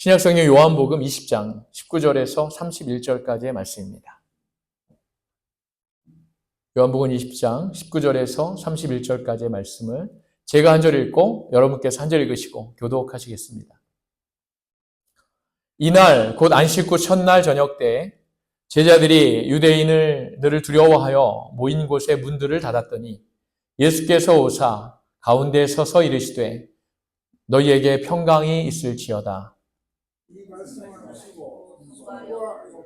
신약 성경 요한복음 20장 19절에서 31절까지의 말씀입니다. 요한복음 20장 19절에서 31절까지의 말씀을 제가 한 절 읽고 여러분께서 한 절 읽으시고 교독하시겠습니다. 이날 곧 안식 후 첫날 저녁 때 제자들이 유대인을 늘 두려워하여 모인 곳에 문들을 닫았더니 예수께서 오사 가운데 서서 이르시되 너희에게 평강이 있을지어다. 이 말씀을 하시고 수와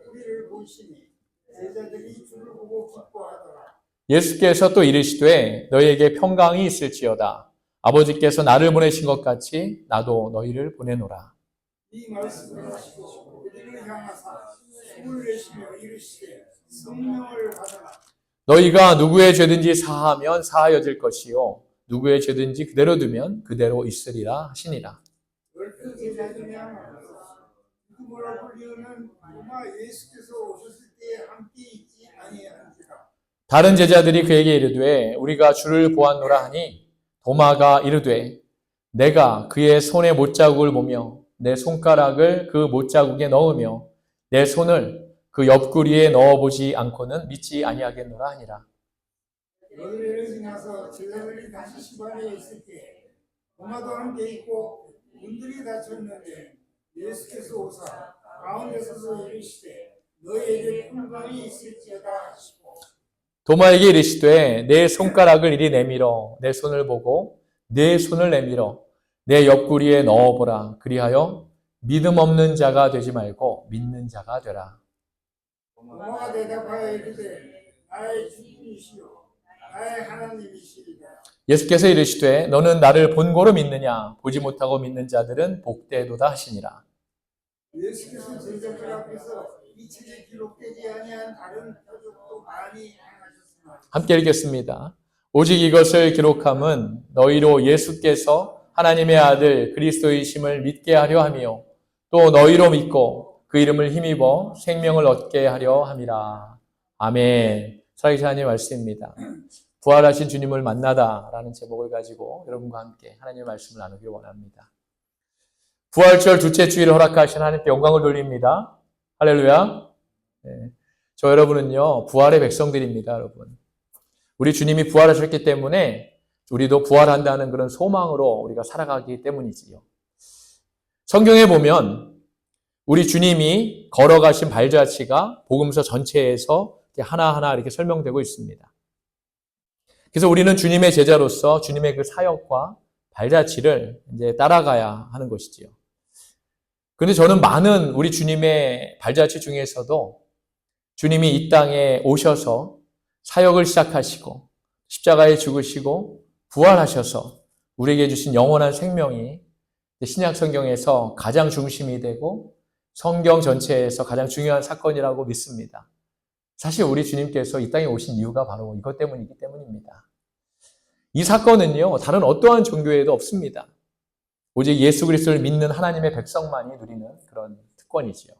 뿌리를 보시니 제자들이 주를 보고 기뻐하더라. 예수께서 또 이르시되 너희에게 평강이 있을지어다. 아버지께서 나를 보내신 것 같이 나도 너희를 보내노라. 이 말씀을 하시고 우리를 향하사 숨을 내쉬며 이르시되 성령을 받아라. 너희가 누구의 죄든지 사하면 사하여질 것이요 누구의 죄든지 그대로 두면 그대로 있으리라 하시니라. 다른 제자들이 그에게 이르되 우리가 주를 보았노라 하니 도마가 이르되 내가 그의 손에 못자국을 보며 내 손가락을 그 못자국에 넣으며 내 손을 그 옆구리에 넣어보지 않고는 믿지 아니하겠노라 하니라. 너희를 지나서 제자들이 다시 집안에 있을 때 도마도 함께 있고 문들이 닫혔는데 예수께서 오사 가운데 서서 이르시되 너희에게 평강이 있을지어다 하시고 도마에게 이르시되 내 손가락을 이리 내밀어 내 손을 보고 내 손을 내밀어 내 옆구리에 넣어보라. 그리하여 믿음 없는 자가 되지 말고 믿는 자가 되라. 도마가 대답하여 이르되 나의 주님이시요 예수께서 이르시되 너는 나를 본고로 믿느냐 보지 못하고 믿는 자들은 복되도다 하시니라. 예수께서 제자들 앞에서 이 책에 기록되지 아니한 다른 표적도 많이 행하셨으나 함께 읽겠습니다. 오직 이것을 기록함은 너희로 예수께서 하나님의 아들 그리스도이심을 믿게 하려 함이요 또 너희로 믿고 그 이름을 힘입어 생명을 얻게 하려 함이라. 아멘. 살아계신 하나님의 말씀입니다. 부활하신 주님을 만나다라는 제목을 가지고 여러분과 함께 하나님의 말씀을 나누기 원합니다. 부활절 둘째 주일을 허락하신 하나님께 영광을 돌립니다. 할렐루야. 네. 저 여러분은요, 부활의 백성들입니다, 여러분. 우리 주님이 부활하셨기 때문에 우리도 부활한다는 그런 소망으로 우리가 살아가기 때문이지요. 성경에 보면 우리 주님이 걸어가신 발자취가 복음서 전체에서 하나하나 이렇게 설명되고 있습니다. 그래서 우리는 주님의 제자로서 주님의 그 사역과 발자취를 이제 따라가야 하는 것이지요. 그런데 저는 많은 우리 주님의 발자취 중에서도 주님이 이 땅에 오셔서 사역을 시작하시고 십자가에 죽으시고 부활하셔서 우리에게 주신 영원한 생명이 신약 성경에서 가장 중심이 되고 성경 전체에서 가장 중요한 사건이라고 믿습니다. 사실 우리 주님께서 이 땅에 오신 이유가 바로 이것 때문이기 때문입니다. 이 사건은요, 다른 어떠한 종교에도 없습니다. 오직 예수 그리스도를 믿는 하나님의 백성만이 누리는 그런 특권이지요.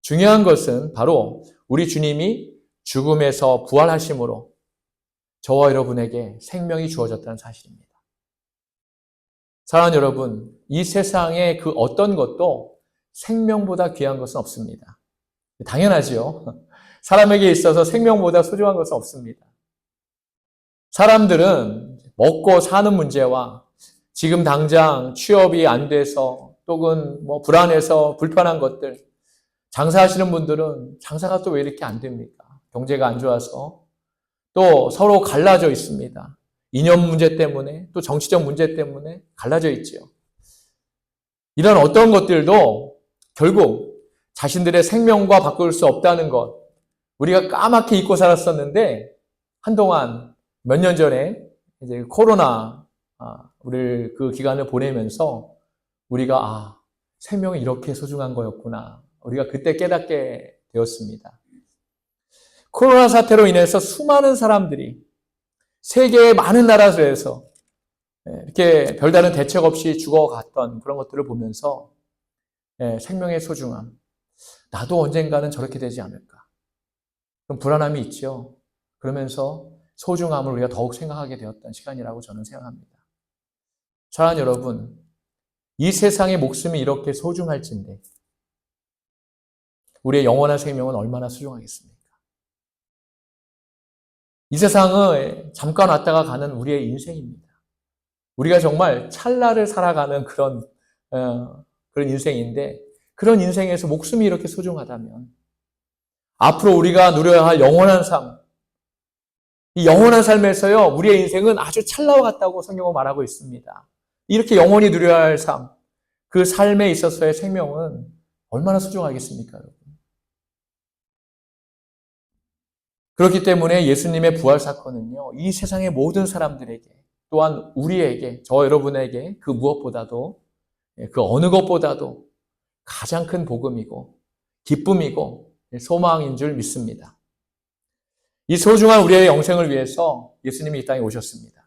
중요한 것은 바로 우리 주님이 죽음에서 부활하심으로 저와 여러분에게 생명이 주어졌다는 사실입니다. 사랑하는 여러분, 이 세상에 그 어떤 것도 생명보다 귀한 것은 없습니다. 당연하지요. 사람에게 있어서 생명보다 소중한 것은 없습니다. 사람들은 먹고 사는 문제와 지금 당장 취업이 안 돼서 또는 뭐 불안해서 불편한 것들 장사하시는 분들은 장사가 또 왜 이렇게 안 됩니까? 경제가 안 좋아서 또 서로 갈라져 있습니다. 이념 문제 때문에 또 정치적 문제 때문에 갈라져 있지요. 이런 어떤 것들도 결국 자신들의 생명과 바꿀 수 없다는 것 우리가 까맣게 잊고 살았었는데 한동안 몇 년 전에 이제 코로나 아, 우리를 그 기간을 보내면서 우리가 아 생명이 이렇게 소중한 거였구나. 우리가 그때 깨닫게 되었습니다. 코로나 사태로 인해서 수많은 사람들이 세계의 많은 나라에서 예, 이렇게 별다른 대책 없이 죽어갔던 그런 것들을 보면서 예, 생명의 소중함. 나도 언젠가는 저렇게 되지 않을까 그런 불안함이 있죠. 그러면서 소중함을 우리가 더욱 생각하게 되었던 시간이라고 저는 생각합니다. 사랑하는 여러분, 이 세상의 목숨이 이렇게 소중할진데 우리의 영원한 생명은 얼마나 소중하겠습니까? 이 세상을 잠깐 왔다가 가는 우리의 인생입니다. 우리가 정말 찰나를 살아가는 그런 어, 그런 인생인데 그런 인생에서 목숨이 이렇게 소중하다면 앞으로 우리가 누려야 할 영원한 삶, 이 영원한 삶에서요 우리의 인생은 아주 찰나와 같다고 성경은 말하고 있습니다. 이렇게 영원히 누려야 할 삶, 그 삶에 있어서의 생명은 얼마나 소중하겠습니까, 여러분? 그렇기 때문에 예수님의 부활 사건은요, 이 세상의 모든 사람들에게, 또한 우리에게, 저 여러분에게 그 무엇보다도, 예, 그 어느 것보다도 가장 큰 복음이고, 기쁨이고, 소망인 줄 믿습니다. 이 소중한 우리의 영생을 위해서 예수님이 이 땅에 오셨습니다.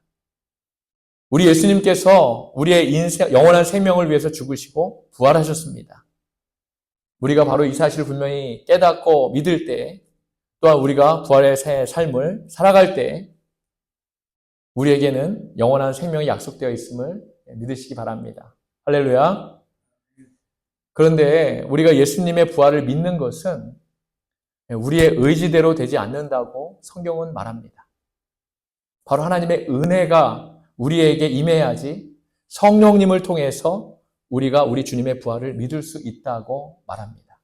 우리 예수님께서 우리의 인생, 영원한 생명을 위해서 죽으시고 부활하셨습니다. 우리가 바로 이 사실을 분명히 깨닫고 믿을 때, 또한 우리가 부활의 새 삶을 살아갈 때, 우리에게는 영원한 생명이 약속되어 있음을 믿으시기 바랍니다. 할렐루야. 그런데 우리가 예수님의 부활을 믿는 것은 우리의 의지대로 되지 않는다고 성경은 말합니다. 바로 하나님의 은혜가 우리에게 임해야지 성령님을 통해서 우리가 우리 주님의 부활을 믿을 수 있다고 말합니다.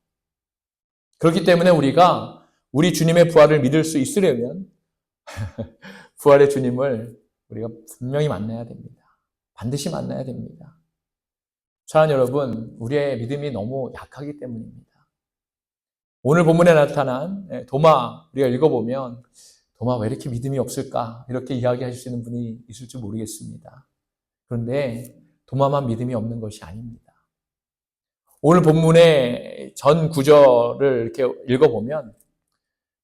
그렇기 때문에 우리가 우리 주님의 부활을 믿을 수 있으려면 부활의 주님을 우리가 분명히 만나야 됩니다. 반드시 만나야 됩니다. 사랑하는 여러분, 우리의 믿음이 너무 약하기 때문입니다. 오늘 본문에 나타난 예, 도마 우리가 읽어보면 도마 왜 이렇게 믿음이 없을까 이렇게 이야기하실 수 있는 분이 있을지 모르겠습니다. 그런데 도마만 믿음이 없는 것이 아닙니다. 오늘 본문의 전 구절을 이렇게 읽어보면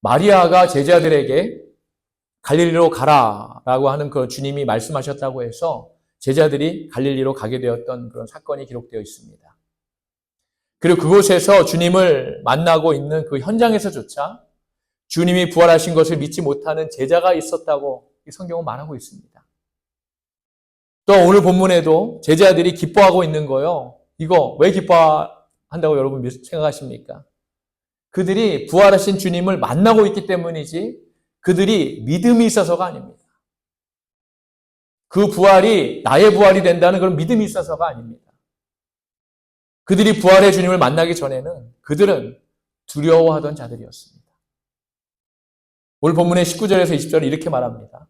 마리아가 제자들에게 갈릴리로 가라라고 하는 그 주님이 말씀하셨다고 해서 제자들이 갈릴리로 가게 되었던 그런 사건이 기록되어 있습니다. 그리고 그곳에서 주님을 만나고 있는 그 현장에서조차 주님이 부활하신 것을 믿지 못하는 제자가 있었다고 성경은 말하고 있습니다. 또 오늘 본문에도 제자들이 기뻐하고 있는 거요. 이거 왜 기뻐한다고 여러분 생각하십니까? 그들이 부활하신 주님을 만나고 있기 때문이지 그들이 믿음이 있어서가 아닙니다. 그 부활이 나의 부활이 된다는 그런 믿음이 있어서가 아닙니다. 그들이 부활의 주님을 만나기 전에는 그들은 두려워하던 자들이었습니다. 오늘 본문의 19절에서 20절은 이렇게 말합니다.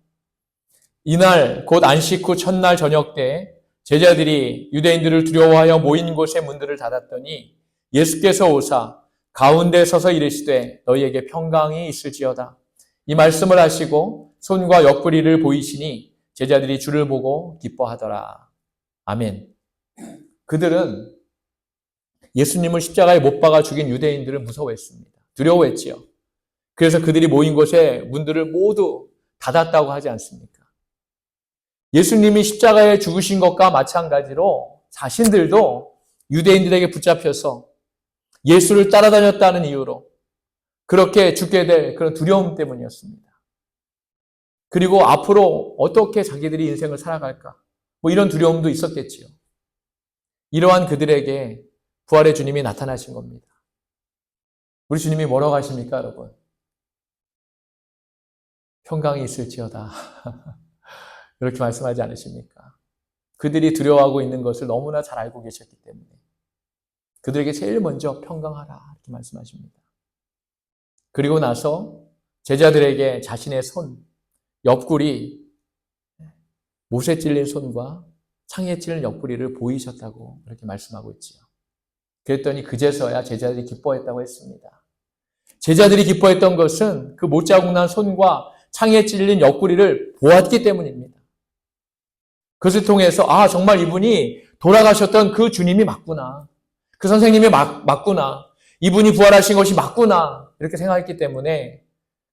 이날 곧 안식 후 첫날 저녁 때 제자들이 유대인들을 두려워하여 모인 곳의 문들을 닫았더니 예수께서 오사 가운데 서서 이르시되 너희에게 평강이 있을지어다. 이 말씀을 하시고 손과 옆구리를 보이시니 제자들이 주를 보고 기뻐하더라. 아멘. 그들은 예수님을 십자가에 못 박아 죽인 유대인들을 무서워했습니다. 두려워했지요. 그래서 그들이 모인 곳에 문들을 모두 닫았다고 하지 않습니까? 예수님이 십자가에 죽으신 것과 마찬가지로 자신들도 유대인들에게 붙잡혀서 예수를 따라다녔다는 이유로 그렇게 죽게 될 그런 두려움 때문이었습니다. 그리고 앞으로 어떻게 자기들이 인생을 살아갈까? 뭐 이런 두려움도 있었겠지요. 이러한 그들에게 부활의 주님이 나타나신 겁니다. 우리 주님이 뭐라고 하십니까, 여러분? 평강이 있을지어다. 이렇게 말씀하지 않으십니까? 그들이 두려워하고 있는 것을 너무나 잘 알고 계셨기 때문에 그들에게 제일 먼저 평강하라 이렇게 말씀하십니다. 그리고 나서 제자들에게 자신의 손, 옆구리, 못에 찔린 손과 창에 찔린 옆구리를 보이셨다고 이렇게 말씀하고 있지요. 그랬더니 그제서야 제자들이 기뻐했다고 했습니다. 제자들이 기뻐했던 것은 그 못자국 난 손과 창에 찔린 옆구리를 보았기 때문입니다. 그것을 통해서 아 정말 이분이 돌아가셨던 그 주님이 맞구나. 그 선생님이 맞, 맞구나. 이분이 부활하신 것이 맞구나. 이렇게 생각했기 때문에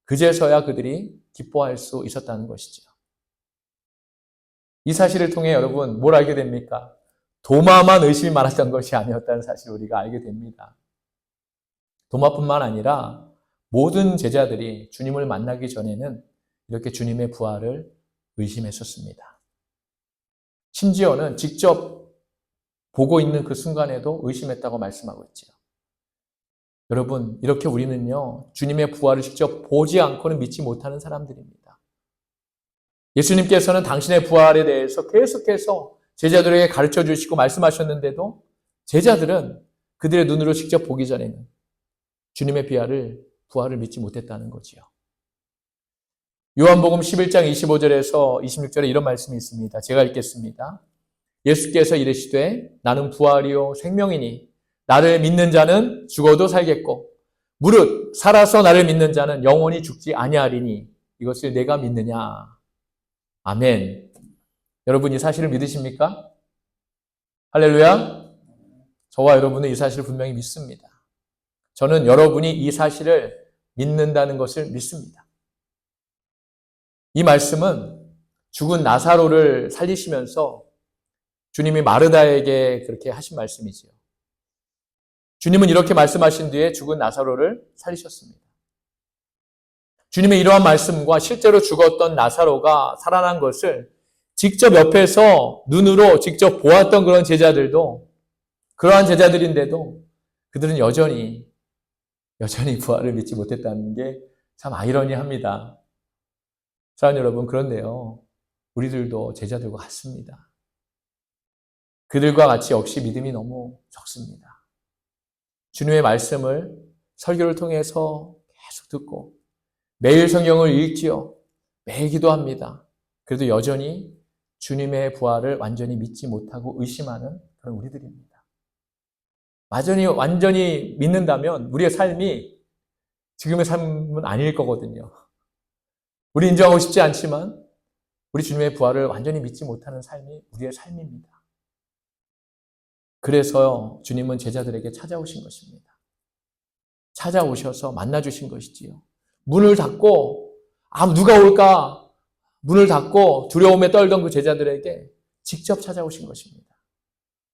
그제서야 그들이 기뻐할 수 있었다는 것이죠. 이 사실을 통해 여러분 뭘 알게 됩니까? 도마만 의심이 많았던 것이 아니었다는 사실을 우리가 알게 됩니다. 도마뿐만 아니라 모든 제자들이 주님을 만나기 전에는 이렇게 주님의 부활을 의심했었습니다. 심지어는 직접 보고 있는 그 순간에도 의심했다고 말씀하고 있지요. 여러분, 이렇게 우리는요, 주님의 부활을 직접 보지 않고는 믿지 못하는 사람들입니다. 예수님께서는 당신의 부활에 대해서 계속해서 제자들에게 가르쳐 주시고 말씀하셨는데도 제자들은 그들의 눈으로 직접 보기 전에는 주님의 비화를, 부활을 믿지 못했다는 거지요. 요한복음 11장 25절에서 26절에 이런 말씀이 있습니다. 제가 읽겠습니다. 예수께서 이르시되 나는 부활이요 생명이니 나를 믿는 자는 죽어도 살겠고 무릇 살아서 나를 믿는 자는 영원히 죽지 아니하리니 이것을 내가 믿느냐. 아멘. 여러분 이 사실을 믿으십니까? 할렐루야. 저와 여러분은 이 사실을 분명히 믿습니다. 저는 여러분이 이 사실을 믿는다는 것을 믿습니다. 이 말씀은 죽은 나사로를 살리시면서 주님이 마르다에게 그렇게 하신 말씀이지요. 주님은 이렇게 말씀하신 뒤에 죽은 나사로를 살리셨습니다. 주님의 이러한 말씀과 실제로 죽었던 나사로가 살아난 것을 직접 옆에서 눈으로 직접 보았던 그런 제자들도 그러한 제자들인데도 그들은 여전히 여전히 부활을 믿지 못했다는 게 참 아이러니합니다. 사랑 여러분 그런데요. 우리들도 제자들과 같습니다. 그들과 같이 역시 믿음이 너무 적습니다. 주님의 말씀을 설교를 통해서 계속 듣고 매일 성경을 읽지요. 매일 기도합니다. 그래도 여전히 주님의 부활을 완전히 믿지 못하고 의심하는 그런 우리들입니다. 완전히, 완전히 믿는다면 우리의 삶이 지금의 삶은 아닐 거거든요. 우리 인정하고 싶지 않지만 우리 주님의 부활을 완전히 믿지 못하는 삶이 우리의 삶입니다. 그래서 주님은 제자들에게 찾아오신 것입니다. 찾아오셔서 만나주신 것이지요. 문을 닫고, 아, 누가 올까? 문을 닫고 두려움에 떨던 그 제자들에게 직접 찾아오신 것입니다.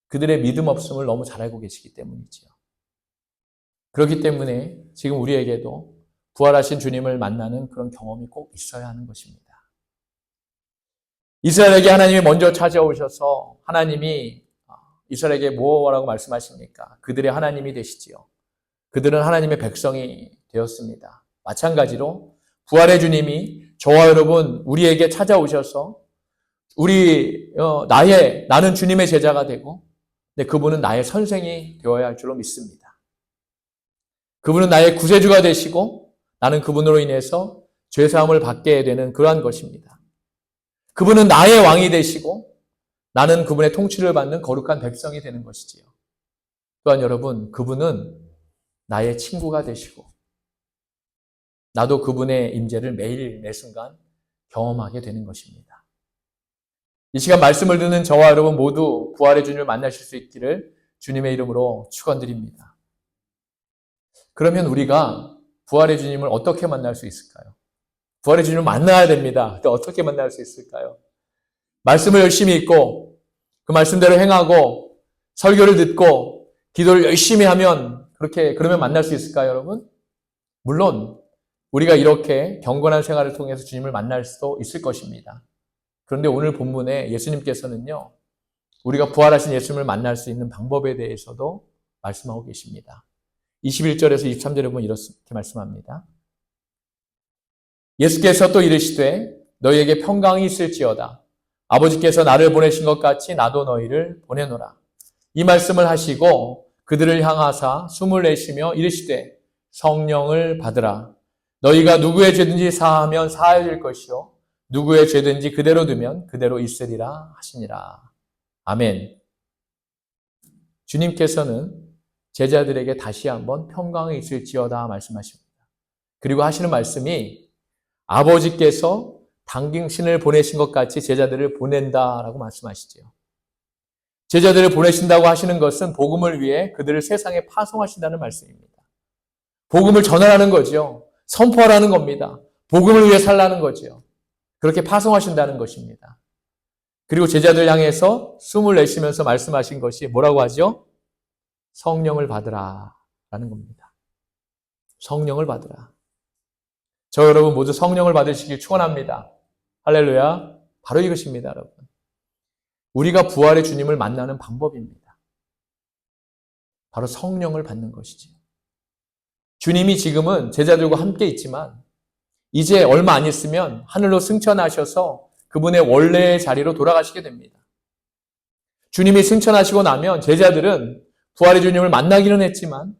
그들의 믿음 없음을 너무 잘 알고 계시기 때문이지요. 그렇기 때문에 지금 우리에게도 부활하신 주님을 만나는 그런 경험이 꼭 있어야 하는 것입니다. 이스라엘에게 하나님이 먼저 찾아오셔서 하나님이 이스라엘에게 뭐라고 말씀하십니까? 그들의 하나님이 되시지요. 그들은 하나님의 백성이 되었습니다. 마찬가지로 부활의 주님이 저와 여러분 우리에게 찾아오셔서 우리 어, 나의 나는 주님의 제자가 되고 네, 그분은 나의 선생이 되어야 할 줄로 믿습니다. 그분은 나의 구세주가 되시고 나는 그분으로 인해서 죄 사함을 받게 되는 그러한 것입니다. 그분은 나의 왕이 되시고 나는 그분의 통치를 받는 거룩한 백성이 되는 것이지요. 또한 여러분, 그분은 나의 친구가 되시고 나도 그분의 임재를 매일 매 순간 경험하게 되는 것입니다. 이 시간 말씀을 듣는 저와 여러분 모두 부활의 주님을 만나실 수 있기를 주님의 이름으로 축원드립니다. 그러면 우리가 부활의 주님을 어떻게 만날 수 있을까요? 부활의 주님을 만나야 됩니다. 어떻게 만날 수 있을까요? 말씀을 열심히 읽고 그 말씀대로 행하고 설교를 듣고 기도를 열심히 하면 그렇게 그러면 만날 수 있을까요, 여러분? 물론 우리가 이렇게 경건한 생활을 통해서 주님을 만날 수도 있을 것입니다. 그런데 오늘 본문에 예수님께서는요, 우리가 부활하신 예수님을 만날 수 있는 방법에 대해서도 말씀하고 계십니다. 21절에서 23절에 보면 이렇게 말씀합니다. 예수께서 또 이르시되 너희에게 평강이 있을지어다. 아버지께서 나를 보내신 것 같이 나도 너희를 보내노라. 이 말씀을 하시고 그들을 향하사 숨을 내쉬며 이르시되 성령을 받으라. 너희가 누구의 죄든지 사하면 사해질 것이요 누구의 죄든지 그대로 두면 그대로 있으리라 하시니라. 아멘. 주님께서는 제자들에게 다시 한번 평강이 있을지어다 말씀하십니다. 그리고 하시는 말씀이 아버지께서 당신을 보내신 것 같이 제자들을 보낸다라고 말씀하시죠. 제자들을 보내신다고 하시는 것은 복음을 위해 그들을 세상에 파송하신다는 말씀입니다. 복음을 전하라는 거죠. 선포하라는 겁니다. 복음을 위해 살라는 거죠. 그렇게 파송하신다는 것입니다. 그리고 제자들 향해서 숨을 내쉬면서 말씀하신 것이 뭐라고 하죠? 성령을 받으라. 라는 겁니다. 성령을 받으라. 저 여러분 모두 성령을 받으시길 축원합니다. 할렐루야. 바로 이것입니다, 여러분. 우리가 부활의 주님을 만나는 방법입니다. 바로 성령을 받는 것이지요. 주님이 지금은 제자들과 함께 있지만 이제 얼마 안 있으면 하늘로 승천하셔서 그분의 원래의 자리로 돌아가시게 됩니다. 주님이 승천하시고 나면 제자들은 부활의 주님을 만나기는 했지만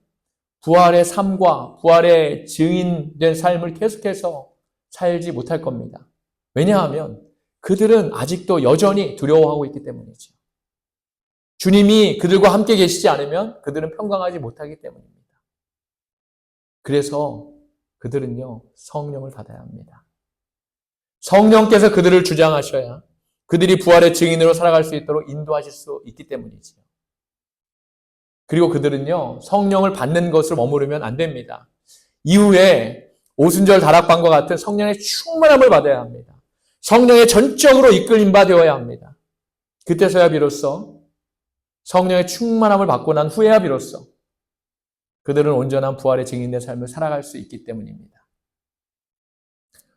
부활의 삶과 부활의 증인된 삶을 계속해서 살지 못할 겁니다. 왜냐하면 그들은 아직도 여전히 두려워하고 있기 때문이죠. 주님이 그들과 함께 계시지 않으면 그들은 평강하지 못하기 때문입니다. 그래서 그들은요, 성령을 받아야 합니다. 성령께서 그들을 주장하셔야 그들이 부활의 증인으로 살아갈 수 있도록 인도하실 수 있기 때문이지요. 그리고 그들은요, 성령을 받는 것을 머무르면 안 됩니다. 이후에 오순절 다락방과 같은 성령의 충만함을 받아야 합니다. 성령의 전적으로 이끌림 바 되어야 합니다. 그때서야 비로소 성령의 충만함을 받고 난 후에야 비로소 그들은 온전한 부활의 증인된 삶을 살아갈 수 있기 때문입니다.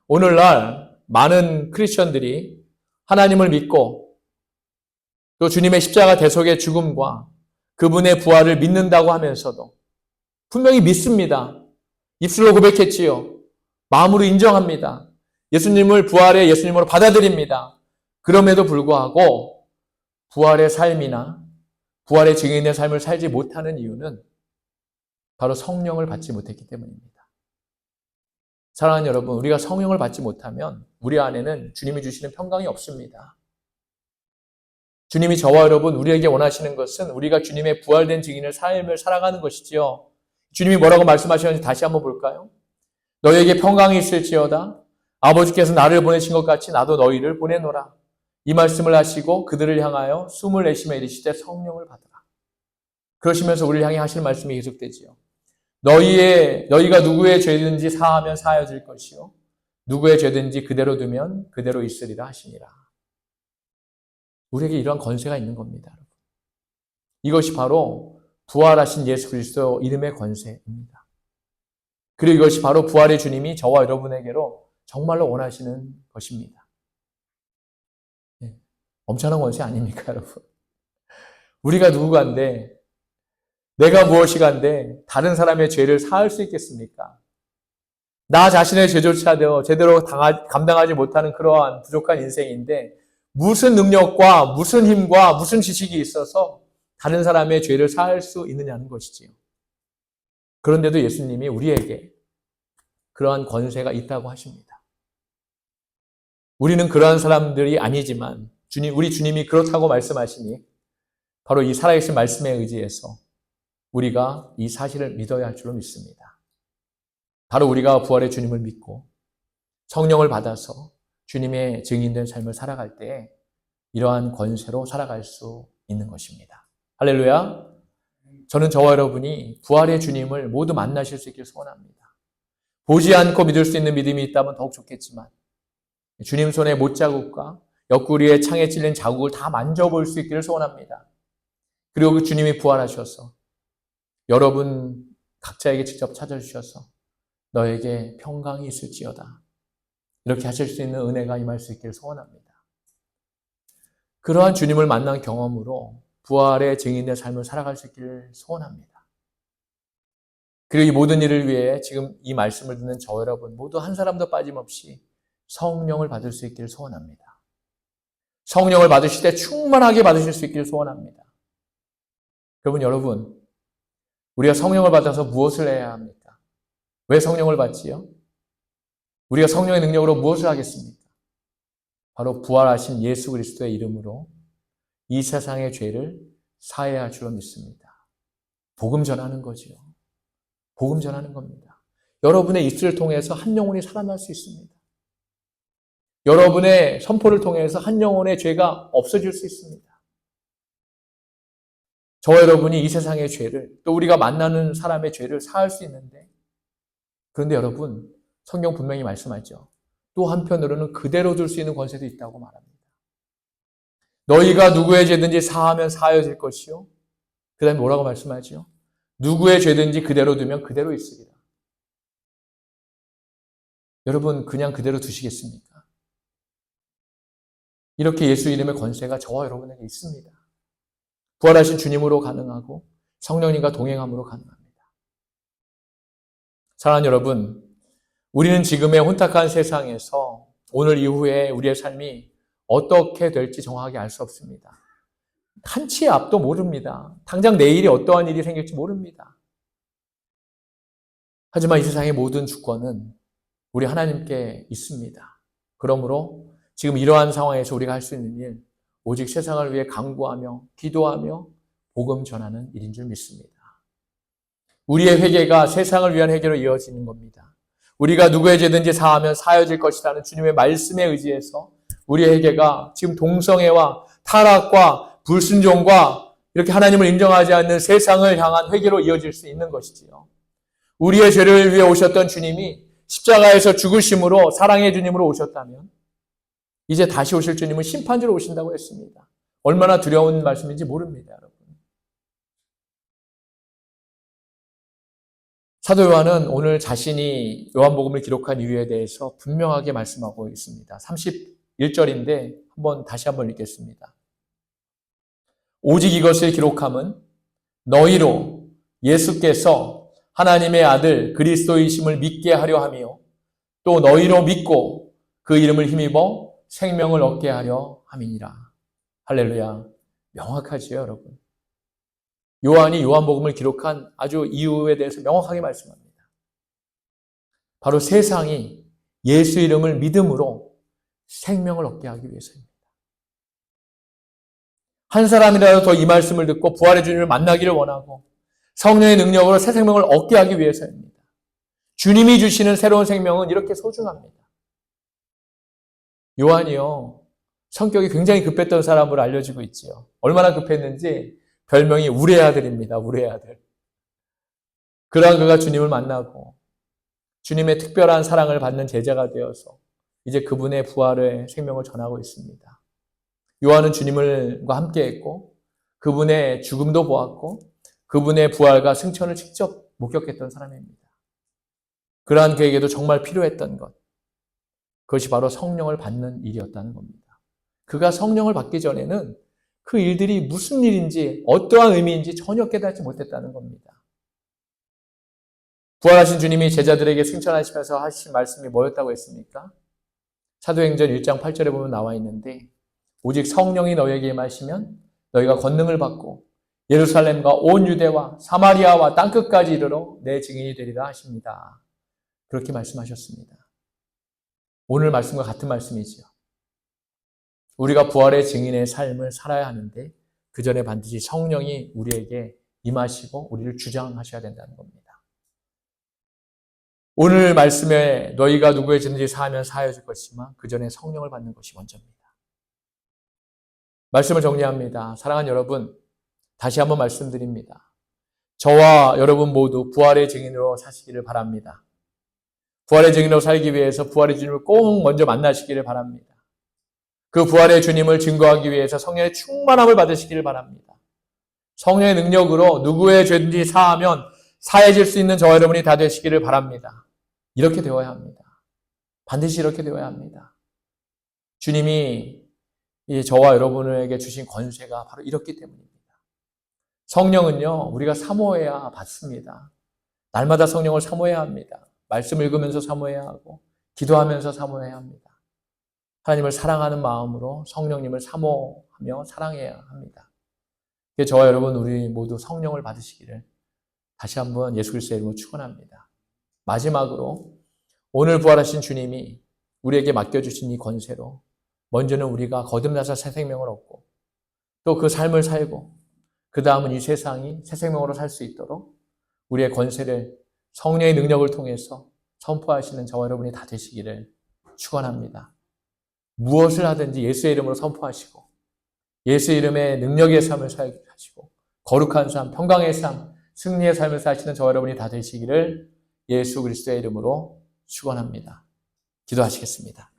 오늘날 많은 크리스천들이 하나님을 믿고 또 주님의 십자가 대속의 죽음과 그분의 부활을 믿는다고 하면서도 분명히 믿습니다. 입술로 고백했지요. 마음으로 인정합니다. 예수님을 부활의 예수님으로 받아들입니다. 그럼에도 불구하고 부활의 삶이나 부활의 증인의 삶을 살지 못하는 이유는 바로 성령을 받지 못했기 때문입니다. 사랑하는 여러분, 우리가 성령을 받지 못하면 우리 안에는 주님이 주시는 평강이 없습니다. 주님이 저와 여러분, 우리에게 원하시는 것은 우리가 주님의 부활된 증인을 삶을 살아가는 것이지요. 주님이 뭐라고 말씀하셨는지 다시 한번 볼까요? 너에게 평강이 있을지어다. 아버지께서 나를 보내신 것 같이 나도 너희를 보내노라. 이 말씀을 하시고 그들을 향하여 숨을 내쉬며 이르시되 성령을 받으라. 그러시면서 우리를 향해 하실 말씀이 계속되지요. 너희의 너희가 누구의 죄든지 사하면 사하여질 것이요 누구의 죄든지 그대로 두면 그대로 있으리라 하시니라. 우리에게 이러한 권세가 있는 겁니다. 이것이 바로 부활하신 예수 그리스도 이름의 권세입니다. 그리고 이것이 바로 부활의 주님이 저와 여러분에게로 정말로 원하시는 것입니다. 네. 엄청난 권세 아닙니까, 여러분? 우리가 누구간데 내가 무엇이간데 다른 사람의 죄를 사할 수 있겠습니까? 나 자신의 죄조차도 제대로 당하, 감당하지 못하는 그러한 부족한 인생인데 무슨 능력과 무슨 힘과 무슨 지식이 있어서 다른 사람의 죄를 사할 수 있느냐는 것이지요. 그런데도 예수님이 우리에게 그러한 권세가 있다고 하십니다. 우리는 그러한 사람들이 아니지만 주님, 우리 주님이 그렇다고 말씀하시니 바로 이 살아계신 말씀에 의지해서 우리가 이 사실을 믿어야 할 줄로 믿습니다. 바로 우리가 부활의 주님을 믿고 성령을 받아서 주님의 증인된 삶을 살아갈 때 이러한 권세로 살아갈 수 있는 것입니다. 할렐루야. 저는 저와 여러분이 부활의 주님을 모두 만나실 수 있길 소원합니다. 보지 않고 믿을 수 있는 믿음이 있다면 더욱 좋겠지만 주님 손에 못 자국과 옆구리에 창에 찔린 자국을 다 만져볼 수 있기를 소원합니다. 그리고 그 주님이 부활하셔서 여러분 각자에게 직접 찾아주셔서 너에게 평강이 있을지어다. 이렇게 하실 수 있는 은혜가 임할 수 있기를 소원합니다. 그러한 주님을 만난 경험으로 부활의 증인의 삶을 살아갈 수 있기를 소원합니다. 그리고 이 모든 일을 위해 지금 이 말씀을 듣는 저 여러분 모두 한 사람도 빠짐없이 성령을 받을 수 있기를 소원합니다. 성령을 받으실 때 충만하게 받으실 수 있기를 소원합니다. 여러분, 여러분, 우리가 성령을 받아서 무엇을 해야 합니까? 왜 성령을 받지요? 우리가 성령의 능력으로 무엇을 하겠습니까? 바로 부활하신 예수 그리스도의 이름으로 이 세상의 죄를 사해할 줄로 믿습니다. 복음 전하는 거지요. 복음 전하는 겁니다. 여러분의 입술을 통해서 한 영혼이 살아날 수 있습니다. 여러분의 선포를 통해서 한 영혼의 죄가 없어질 수 있습니다. 저와 여러분이 이 세상의 죄를 또 우리가 만나는 사람의 죄를 사할 수 있는데 그런데 여러분 성경 분명히 말씀하죠. 또 한편으로는 그대로 둘수 있는 권세도 있다고 말합니다. 너희가 누구의 죄든지 사하면 사하여질 것이요. 그 다음에 뭐라고 말씀하죠? 누구의 죄든지 그대로 두면 그대로 있으리라. 여러분 그냥 그대로 두시겠습니까? 이렇게 예수 이름의 권세가 저와 여러분에게 있습니다. 부활하신 주님으로 가능하고 성령님과 동행함으로 가능합니다. 사랑하는 여러분, 우리는 지금의 혼탁한 세상에서 오늘 이후에 우리의 삶이 어떻게 될지 정확하게 알 수 없습니다. 한 치의 앞도 모릅니다. 당장 내일이 어떠한 일이 생길지 모릅니다. 하지만 이 세상의 모든 주권은 우리 하나님께 있습니다. 그러므로 지금 이러한 상황에서 우리가 할 수 있는 일, 오직 세상을 위해 강구하며 기도하며 복음 전하는 일인 줄 믿습니다. 우리의 회개가 세상을 위한 회개로 이어지는 겁니다. 우리가 누구의 죄든지 사하면 사여질 것이라는 주님의 말씀에 의지해서 우리의 회개가 지금 동성애와 타락과 불순종과 이렇게 하나님을 인정하지 않는 세상을 향한 회개로 이어질 수 있는 것이지요. 우리의 죄를 위해 오셨던 주님이 십자가에서 죽으심으로 사랑의 주님으로 오셨다면 이제 다시 오실 주님은 심판주로 오신다고 했습니다. 얼마나 두려운 말씀인지 모릅니다, 여러분. 사도 요한은 오늘 자신이 요한복음을 기록한 이유에 대해서 분명하게 말씀하고 있습니다. 31절인데 한번 다시 한번 읽겠습니다. 오직 이것을 기록함은 너희로 예수께서 하나님의 아들 그리스도이심을 믿게 하려 하며 또 너희로 믿고 그 이름을 힘입어 생명을 얻게 하려 함이니라. 할렐루야. 명확하지요, 여러분. 요한이 요한복음을 기록한 아주 이유에 대해서 명확하게 말씀합니다. 바로 세상이 예수 이름을 믿음으로 생명을 얻게 하기 위해서입니다. 한 사람이라도 더 이 말씀을 듣고 부활의 주님을 만나기를 원하고 성령의 능력으로 새 생명을 얻게 하기 위해서입니다. 주님이 주시는 새로운 생명은 이렇게 소중합니다. 요한이요, 성격이 굉장히 급했던 사람으로 알려지고 있지요. 얼마나 급했는지 별명이 우레 아들입니다. 우레 아들. 그러한 그가 주님을 만나고 주님의 특별한 사랑을 받는 제자가 되어서 이제 그분의 부활의 생명을 전하고 있습니다. 요한은 주님과 함께 했고 그분의 죽음도 보았고 그분의 부활과 승천을 직접 목격했던 사람입니다. 그러한 그에게도 정말 필요했던 것. 그것이 바로 성령을 받는 일이었다는 겁니다. 그가 성령을 받기 전에는 그 일들이 무슨 일인지 어떠한 의미인지 전혀 깨닫지 못했다는 겁니다. 부활하신 주님이 제자들에게 승천하시면서 하신 말씀이 뭐였다고 했습니까? 사도행전 1장 8절에 보면 나와 있는데 오직 성령이 너에게 임하시면 너희가 권능을 받고 예루살렘과 온 유대와 사마리아와 땅끝까지 이르러 내 증인이 되리라 하십니다. 그렇게 말씀하셨습니다. 오늘 말씀과 같은 말씀이지요. 우리가 부활의 증인의 삶을 살아야 하는데 그 전에 반드시 성령이 우리에게 임하시고 우리를 주장하셔야 된다는 겁니다. 오늘 말씀에 너희가 누구의 죄든지 사하면 사하여질 것이지만 그 전에 성령을 받는 것이 먼저입니다. 말씀을 정리합니다. 사랑하는 여러분, 다시 한번 말씀드립니다. 저와 여러분 모두 부활의 증인으로 사시기를 바랍니다. 부활의 증인으로 살기 위해서 부활의 주님을 꼭 먼저 만나시기를 바랍니다. 그 부활의 주님을 증거하기 위해서 성령의 충만함을 받으시기를 바랍니다. 성령의 능력으로 누구의 죄든지 사하면 사해질 수 있는 저와 여러분이 다 되시기를 바랍니다. 이렇게 되어야 합니다. 반드시 이렇게 되어야 합니다. 주님이 이 저와 여러분에게 주신 권세가 바로 이렇기 때문입니다. 성령은요, 우리가 사모해야 받습니다. 날마다 성령을 사모해야 합니다. 말씀 읽으면서 사모해야 하고, 기도하면서 사모해야 합니다. 하나님을 사랑하는 마음으로 성령님을 사모하며 사랑해야 합니다. 저와 여러분, 우리 모두 성령을 받으시기를 다시 한번 예수 그리스도의 이름으로 축원합니다. 마지막으로 오늘 부활하신 주님이 우리에게 맡겨주신 이 권세로 먼저는 우리가 거듭나서 새 생명을 얻고 또 그 삶을 살고 그 다음은 이 세상이 새 생명으로 살 수 있도록 우리의 권세를 성령의 능력을 통해서 선포하시는 저와 여러분이 다 되시기를 축원합니다. 무엇을 하든지 예수의 이름으로 선포하시고 예수 이름의 능력의 삶을 살게 하시고 거룩한 삶, 평강의 삶, 승리의 삶을 사시는 저와 여러분이 다 되시기를 예수 그리스도의 이름으로 축원합니다. 기도하시겠습니다.